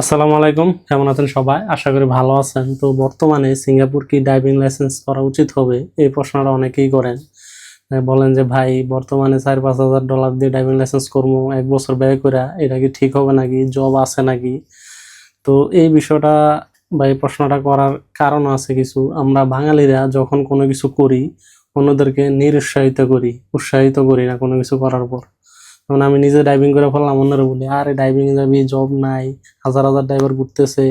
আসসালামু আলাইকুম, কেমন আছেন সবাই? আশা করি ভালো আছেন। তো বর্তমানে সিঙ্গাপুর কি ড্রাইভিং লাইসেন্স করা উচিত হবে? এই প্রশ্নটা অনেকেই করেন। বলেন যে, ভাই, বর্তমানে চার পাঁচ হাজার ডলার দিয়ে ড্রাইভিং লাইসেন্স করব, এক বছর ব্যয় করে, এটা কি ঠিক হবে নাকি? জব আছে নাকি? তো এই বিষয়টা বা এই প্রশ্নটা করার কারণ আছে কিছু। আমরা বাঙালিরা যখন কোনো কিছু করি, অন্যদেরকে নিরুৎসাহিত করি, উৎসাহিত করি না কোনো কিছু করার পর। যেমন আমি নিজে ড্রাইভিং করে ফেললাম, অন্যরা বলি, আরে ড্রাইভিং যাবি জব নাই, হাজার হাজার ড্রাইভার ঘুরতেছে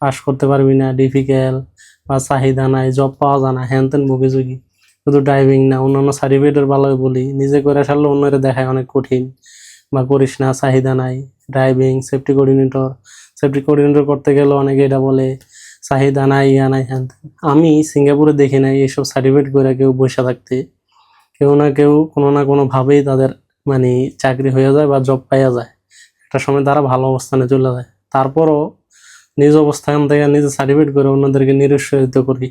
পাস করতে পারবি না ডিফিকাল্ট বা চাহিদা নাই জব পাওয়া যায় না হ্যান তেন বুকে যুগি শুধু ড্রাইভিং না, অন্যান্য সার্টিফিকেটের ভালোই বলি, নিজে করে সারলে অন্যরা দেখায় অনেক কঠিন, বা করিস না, চাহিদা নাই driving safety coordinator safety coordinator করতে গেলে অনেকে এটা বলে, চাহিদা নাই, ইয়া নাই হ্যান। আমি সিঙ্গাপুরে দেখি নাই এইসব সার্টিফিকেট করে কেউ বসে থাকতে, কেউ না কেউ কোনো না কোনোভাবেই তাদের মানে চাকরি হয়ে যায় বা জব পাইয়া যায়, একটা সময় তারা ভালো অবস্থানে চলে যায়। তারপরও নিজ অবস্থান থেকে নিজে সার্টিফিকেট করে অন্যদেরকে নিরুৎসাহিত করি।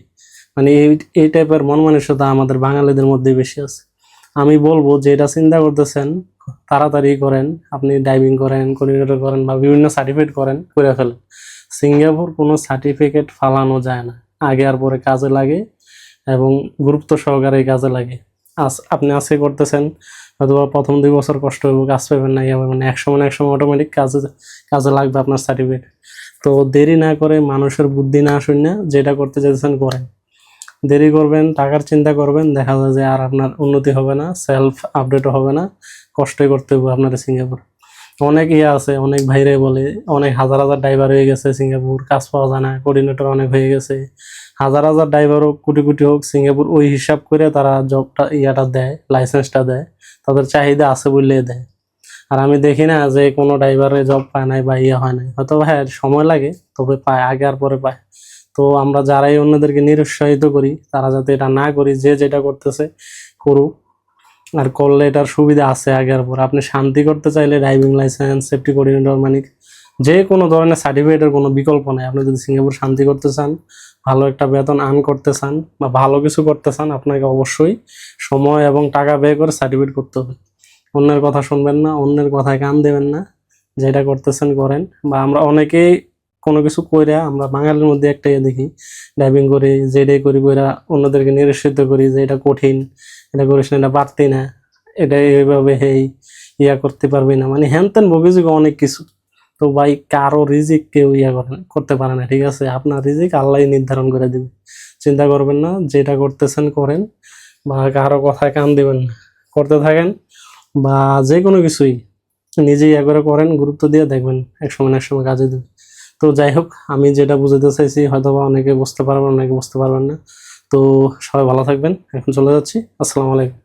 মানে এই এই টাইপের মন মানসিকতা আমাদের বাঙালিদের মধ্যে বেশি আছে। আমি বলব যে এটা চিন্তা করতেছেন, তাড়াতাড়ি করেন, আপনি ড্রাইভিং করেন কোঅর্ডিনেটর করেন বা বিভিন্ন সার্টিফিকেট করেন, করে ফেলেন। সিঙ্গাপুর কোনো সার্টিফিকেট ফালানো যায় না। আগে আর পরে কাজে লাগে এবং গুরুত্ব সহকারে কাজে লাগে। আপনি আজকে করতেছেন হয়তো প্রথম দুই বছর কষ্ট হইব, কাজ পাবেন না ইয়ে মানে এক সময় এক সময় অটোমেটিক কাজে কাজে লাগবে আপনার সার্টিফিকেট তো দেরি না করে মানুষের বুদ্ধি না শুনে যেটা করতে চাইতেছেন করেন। দেরি করবেন, টাকার চিন্তা করবেন, দেখা যায় যে আর আপনার উন্নতি হবে না সেলফ আপডেটও হবে না, কষ্টই করতে হবে আপনার সিঙ্গাপুর অনেক ইয়ে আছে, অনেক ভাইরে বলে, অনেক হাজার হাজার ড্রাইভার হয়ে গেছে সিঙ্গাপুর, কাজ পাওয়া যায় না কোর্ডিনেটর অনেক হয়ে গেছে। হাজার হাজার ড্রাইভার হোক, কোটি কোটি হোক, সিঙ্গাপুর ওই হিসাব করে তারা জবটা ইয়াটা দেয় লাইসেন্সটা দেয়, তাদের চাহিদা আছে বললে দেয়। আর আমি দেখি না যে কোনো ড্রাইভারে জব পায় নাই বা ইয়ে হয় নাই। হয়তো হ্যাঁ সময় লাগে, তবে পায়, আগে আর পরে পায়। তো আমরা যারাই অন্যদেরকে নিরুৎসাহিত করি, তারা যাতে এটা না করি, যে যেটা করতেছে, করুক। আর করলে এটার সুবিধা আছে আগের পরে। আপনি শান্তি করতে চাইলে ড্রাইভিং লাইসেন্স সেফটি কোঅর্ডিনেটর মানে যে কোনো ধরনের সার্টিফিকেটের কোনো বিকল্প নেই। আপনি যদি সিঙ্গাপুর শান্তি করতে চান, ভালো একটা বেতন আর্ন করতে চান বা ভালো কিছু করতে চান, আপনাকে অবশ্যই সময় এবং টাকা ব্যয় করে সার্টিফিকেট করতে হবে। অন্যের কথা শুনবেন না, অন্যের কথায় কান দেবেন না। যেটা করতেছেন করেন। বা আমরা অনেকেই কোনো কিছু কইরা আমরা বাঙালির মধ্যে একটা ইয়ে দেখি ড্রাইভিং করি যেটাই করি কইরা অন্যদেরকে নিরুৎসাহিত করি যে এটা কঠিন, এটা করিস না, এটা পারতি না, এটা এইভাবে হেই, ইয়া করতে পারবি না। মানে হ্যান ত্যান ভবিষ্যৎ অনেক কিছু। তো ভাই কারও রিজিক কেউ ইয়া করে না- করতে পারে না, ঠিক আছে? আপনার রিজিক আল্লাহ নির্ধারণ করে দিবে। চিন্তা করবেন না, যেটা করতেছেন করেন, বা কারও কথায় কান দিবেন না, করতে থাকেন, বা যে কোনো কিছুই নিজে ইয়া করে করেন, গুরুত্ব দিয়ে দেখবেন, এক সময় এক সময় কাজে দেবে তো যাই হোক, আমি যেটা বুঝাতে চাইছি হয়তো বা অনেকে বুঝতে পারবেন, অনেকে বুঝতে পারবেন না। তো সবাই ভালো থাকবেন, এখন চলে যাচ্ছি। আসসালামু আলাইকুম।